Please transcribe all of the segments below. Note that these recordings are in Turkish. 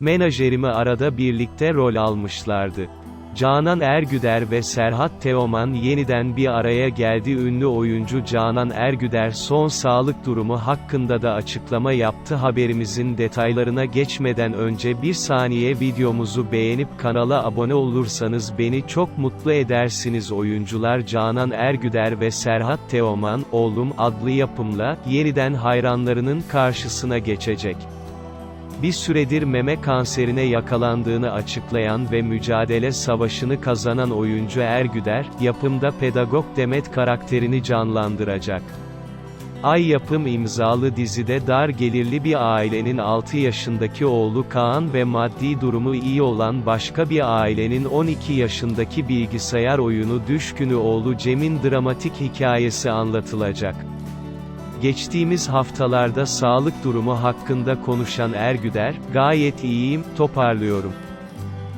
Menajerimi arada birlikte rol almışlardı. Canan Ergüder ve Serhat Teoman yeniden bir araya geldi. Ünlü oyuncu Canan Ergüder son sağlık durumu hakkında da açıklama yaptı. Haberimizin detaylarına geçmeden önce bir saniye videomuzu beğenip kanala abone olursanız beni çok mutlu edersiniz. Oyuncular Canan Ergüder ve Serhat Teoman, Oğlum adlı yapımla, yeniden hayranlarının karşısına geçecek. Bir süredir meme kanserine yakalandığını açıklayan ve mücadele savaşını kazanan oyuncu Ergüder, yapımda pedagog Demet karakterini canlandıracak. Ay Yapım imzalı dizide dar gelirli bir ailenin 6 yaşındaki oğlu Kaan ve maddi durumu iyi olan başka bir ailenin 12 yaşındaki bilgisayar oyunu düşkünü oğlu Cem'in dramatik hikayesi anlatılacak. Geçtiğimiz haftalarda sağlık durumu hakkında konuşan Ergüder, gayet iyiyim, toparlıyorum.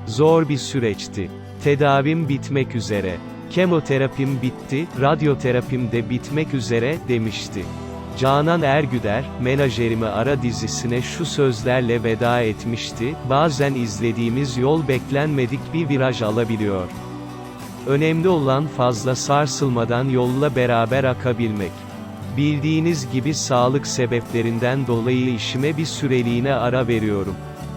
Zor bir süreçti. Tedavim bitmek üzere. Kemoterapim bitti, radyoterapim de bitmek üzere, demişti. Canan Ergüder, Menajerimi Ara dizisine şu sözlerle veda etmişti, bazen izlediğimiz yol beklenmedik bir viraj alabiliyor. Önemli olan fazla sarsılmadan yolla beraber akabilmek. Bildiğiniz gibi sağlık sebeplerinden dolayı işime bir süreliğine ara veriyorum.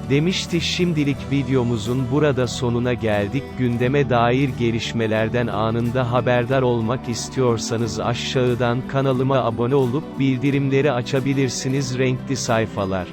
Demişti şimdilik videomuzun burada sonuna geldik. Gündeme dair gelişmelerden anında haberdar olmak istiyorsanız aşağıdan kanalıma abone olup bildirimleri açabilirsiniz renkli sayfalar.